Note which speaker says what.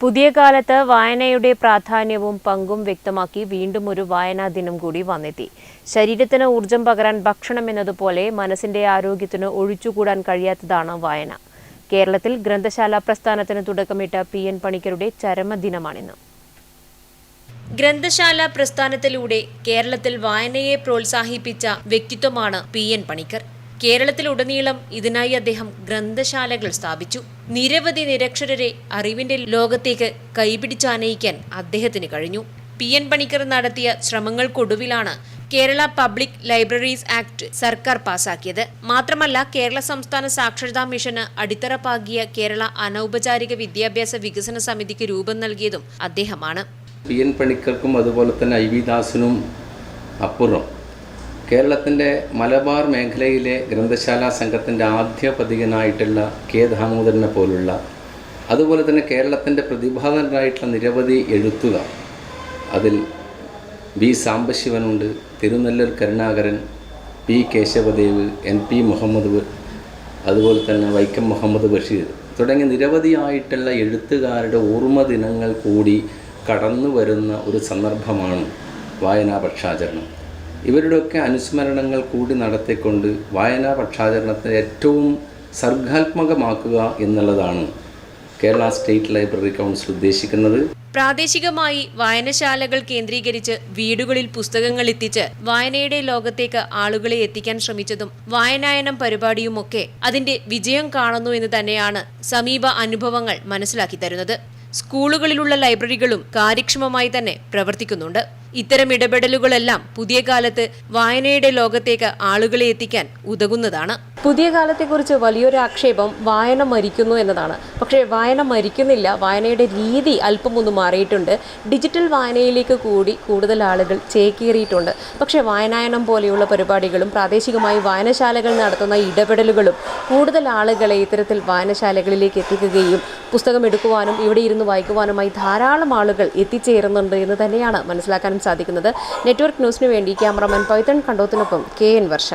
Speaker 1: പുതിയ കാലത്ത് വായനയുടെ പ്രാധാന്യവും പങ്കും വ്യക്തമാക്കി വീണ്ടും ഒരു വായനാ ദിനം കൂടി വന്നെത്തി. ശരീരത്തിന് ഊർജം പകരാൻ ഭക്ഷണം എന്നതുപോലെ മനസ്സിന്റെ ആരോഗ്യത്തിന് ഒഴിച്ചുകൂടാൻ കഴിയാത്തതാണ് വായന. കേരളത്തിൽ ഗ്രന്ഥശാല പ്രസ്ഥാനത്തിന് തുടക്കമിട്ട പി. എൻ. പണിക്കരുടെ ചരമദിനമാണിന്ന് ഗ്രന്ഥശാല പ്രസ്ഥാനത്തിലൂടെ കേരളത്തിൽ വായനയെ പ്രോത്സാഹിപ്പിച്ച വ്യക്തിത്വമാണ് പി. എൻ. പണിക്കർ. കേരളത്തിലുടനീളം ഇതിനായി അദ്ദേഹം ഗ്രന്ഥശാലകൾ സ്ഥാപിച്ചു. നിരവധി നിരക്ഷരരെ അറിവിന്റെ ലോകത്തേക്ക് കൈപിടിച്ചാനയിക്കാൻ അദ്ദേഹത്തിന് കഴിഞ്ഞു. പി. എൻ. പണിക്കർ നടത്തിയ ശ്രമങ്ങൾക്കൊടുവിലാണ് കേരള പബ്ലിക് ലൈബ്രറീസ് ആക്ട് സർക്കാർ പാസാക്കിയത്. മാത്രമല്ല കേരള സംസ്ഥാന സാക്ഷരതാ മിഷന് അടിത്തറ പാകിയ കേരള അനൗപചാരിക വിദ്യാഭ്യാസ വികസന സമിതിക്ക് രൂപം നൽകിയതും അദ്ദേഹമാണ്.
Speaker 2: പി. എൻ. പണിക്കർക്കും അതുപോലെ തന്നെ ഐ. വി. ദാസിനും അപ്പുറം കേരളത്തിന്റെ മലബാർ മേഖലയിലെ ഗ്രന്ഥശാലാ സംഘത്തിന്റെ ആദ്യ പതികനായിട്ടുള്ള കെ ദാമോദരനെ പോലുള്ള അതുപോലെ തന്നെ കേരളത്തിന്റെ പ്രതിഭാതനായിട്ടുള്ള നിരവധി എഴുത്തുകാർ. അതിൽ V സാംബശിവനുണ്ട് Thirunelloor Karunakaran P Kesavadev N P Muhammad അതുപോലെ തന്നെ വൈക്കം മുഹമ്മദ് ബഷീർ തുടങ്ങിയ നിരവധിയായിട്ടുള്ള എഴുത്തുകാരുടെ ഓർമ്മ ദിനങ്ങൾ കൂടി കടന്നു വരുന്ന ഒരു സന്ദർഭമാണ് വായനാ പക്ഷാചരണം. ഇവരുടെയൊക്കെ അനുസ്മരണങ്ങൾ കൂടി നടത്തിക്കൊണ്ട് വായനാ പക്ഷാചരണത്തെ ഏറ്റവും സർഗാത്മകമാക്കുക എന്നുള്ളതാണ് കേരള സ്റ്റേറ്റ് ലൈബ്രറി കൗൺസിൽ ഉദ്ദേശിക്കുന്നത്.
Speaker 1: പ്രാദേശികമായി വായനശാലകൾ കേന്ദ്രീകരിച്ച് വീടുകളിൽ പുസ്തകങ്ങൾ എത്തിച്ച് വായനയുടെ ലോകത്തേക്ക് ആളുകളെ എത്തിക്കാൻ ശ്രമിച്ചതും വായനായനം പരിപാടിയുമൊക്കെ അതിന്റെ വിജയം കാണുന്നു എന്ന് തന്നെയാണ് സമീപ അനുഭവങ്ങൾ മനസ്സിലാക്കി തരുന്നത്. സ്കൂളുകളിലുള്ള ലൈബ്രറികളും കാര്യക്ഷമമായി തന്നെ പ്രവർത്തിക്കുന്നുണ്ട്. ഇത്തരം ഇടപെടലുകളെല്ലാം പുതിയ കാലത്ത് വായനയുടെ ലോകത്തേക്ക് ആളുകളെ എത്തിക്കാൻ ഉതകുന്നതാണ് പുതിയ കാലത്തെക്കുറിച്ച് വലിയൊരു ആക്ഷേപം വായന മരിക്കുന്നു എന്നതാണ്. പക്ഷേ വായന മരിക്കുന്നില്ല. വായനയുടെ രീതി അല്പം ഒന്ന് മാറിയിട്ടുണ്ട്. ഡിജിറ്റൽ വായനയിലേക്ക് കൂടി കൂടുതൽ ആളുകൾ ചേക്കേറിയിട്ടുണ്ട്. പക്ഷേ വായനായനം പോലെയുള്ള പരിപാടികളും പ്രാദേശികമായി വായനശാലകൾ നടത്തുന്ന ഇടപെടലുകളും കൂടുതൽ ആളുകളെ ഇത്തരത്തിൽ വായനശാലകളിലേക്ക് എത്തിക്കുകയും പുസ്തകം എടുക്കുവാനും ഇവിടെ ഇരുന്ന് വായിക്കുവാനുമായി ധാരാളം ആളുകൾ എത്തിച്ചേരുന്നുണ്ട് എന്ന് തന്നെയാണ് മനസ്സിലാക്കാനും സാധിക്കുന്നത്. നെറ്റ്വർക്ക് ന്യൂസിന് വേണ്ടി ക്യാമറമാൻ പൈത്തൺ കണ്ടോത്തിനൊപ്പം കെ എൻ വർഷ.